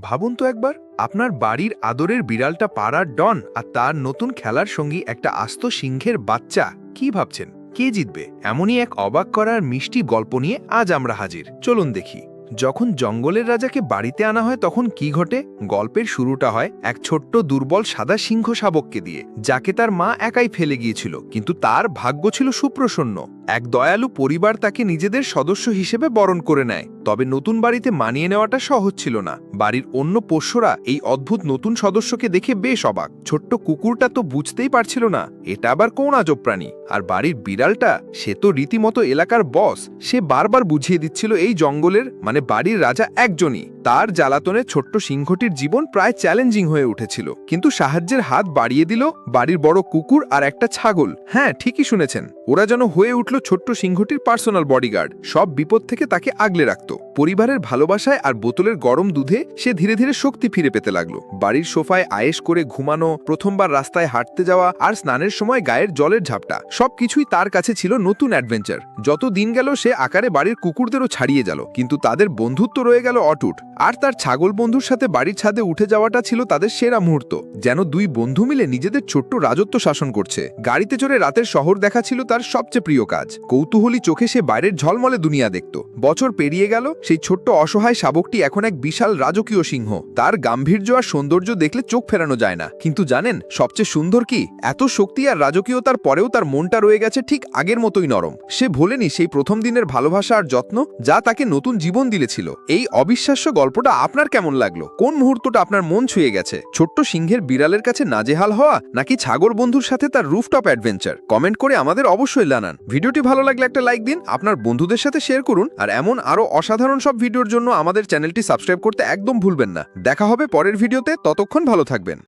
ভাবুন তো একবার, আপনার বাড়ির আদরের বিড়ালটা পাড়ার ডন আর তার নতুন খেলার সঙ্গী একটা আস্ত সিংহের বাচ্চা। কি ভাবছেন? কে জিতবে? এমনই এক অবাক করার মিষ্টি গল্প নিয়ে আজ আমরা হাজির। চলুন দেখি। যখন জঙ্গলের রাজাকে বাড়িতে আনা হয়, তখন কি ঘটে? গল্পের শুরুটা হয় এক ছোট্ট দুর্বল সাদা সিংহ শাবককে দিয়ে, যাকে তার মা একাই ফেলে গিয়েছিল, কিন্তু তার ভাগ্য ছিল সুপ্রসন্ন। এক দয়ালু পরিবার তাকে নিজেদের সদস্য হিসেবে বরণ করে নেয়। তবে নতুন বাড়িতে মানিয়ে নেওয়াটা সহজ ছিল না। বাড়ির অন্য পোষ্যরা এই অদ্ভুত নতুন সদস্যকে দেখে বেশ অবাক। ছোট্ট কুকুরটা তো বুঝতেই পারছিল না, এটা আবার কোন আজব প্রাণী? আর বাড়ির বিড়ালটা, সে তো রীতিমতো এলাকার বস, সে বারবার বুঝিয়ে দিচ্ছিল এই জঙ্গলের মানে বাড়ির রাজা একজনই। তার জ্বালাতনে ছোট্ট সিংহটির জীবন প্রায় চ্যালেঞ্জিং হয়ে উঠেছিল। কিন্তু সাহায্যের হাত বাড়িয়ে দিল বাড়ির বড় কুকুর আর একটা ছাগল। হ্যাঁ ঠিকই শুনেছেন। ওরা যেন হয়ে উঠল ছোট্ট সিংহটির পার্সোনাল বডিগার্ড সব বিপদ থেকে তাকে আগলে রাখত। পরিবারের ভালোবাসায় আর বোতলের গরম দুধে সে ধীরে ধীরে শক্তি ফিরে পেতে লাগল। বাড়ির সোফায় আয়েশ করে ঘুমানো, প্রথমবার রাস্তায় হাঁটতে যাওয়া আর স্নানের সময় গায়ের জলের ঝাপটা। সবকিছুই তার কাছে ছিল নতুন অ্যাডভেঞ্চার যত দিন গেল সে আকারে বাড়ির কুকুরদেরও ছাড়িয়ে গেল। কিন্তু তাদের বন্ধুত্ব রয়ে গেল অটুট। আর তার ছাগল বন্ধুর সাথে বাড়ির ছাদে উঠে যাওয়াটা ছিল তাদের সেরা মুহূর্ত, যেন দুই বন্ধু মিলে নিজেদের ছোট্ট রাজত্ব শাসন করছে। গাড়িতে চড়ে রাতের শহর দেখা ছিল তার সবচেয়ে প্রিয় কাজ। কৌতূহলী চোখে সে বাইরের ঝলমলে দুনিয়া দেখত। বছর পেরিয়ে গেল, সেই ছোট্ট অসহায় শাবকটি এখন এক বিশাল রাজকীয় সিংহ। তার গাম্ভীর্য আর সৌন্দর্য দেখলে চোখ ফেরানো যায় না। কিন্তু জানেন, সবচেয়ে সুন্দর কি? এত শক্তি আর রাজকীয়তার পরেও তার মনটা রয়ে গেছে ঠিক আগের মতোই নরম। সে ভোলেনি সেই প্রথম দিনের ভালোবাসা আর যত্ন, যা তাকে নতুন জীবন দিলেছিল। এই অবিশ্বাস্য গল্পটা আপনার কেমন লাগল? কোন মুহূর্তটা আপনার মন ছুঁয়ে গেছে? ছোট্ট সিংহের বিড়ালের কাছে নাজেহাল হওয়া নাকি ছাগল বন্ধুর সাথে তার রুফটপ অ্যাডভেঞ্চার? কমেন্ট করে আমাদের অবশ্যই জানান। ভিডিওটি ভালো লাগলে একটা লাইক দিন, আপনার বন্ধুদের সাথে শেয়ার করুন, আর এমন আরও অসাধারণ সব ভিডিওর জন্য আমাদের চ্যানেলটি সাবস্ক্রাইব করতে একদম ভুলবেন না। দেখা হবে পরের ভিডিওতে, ততক্ষণ ভালো থাকবেন।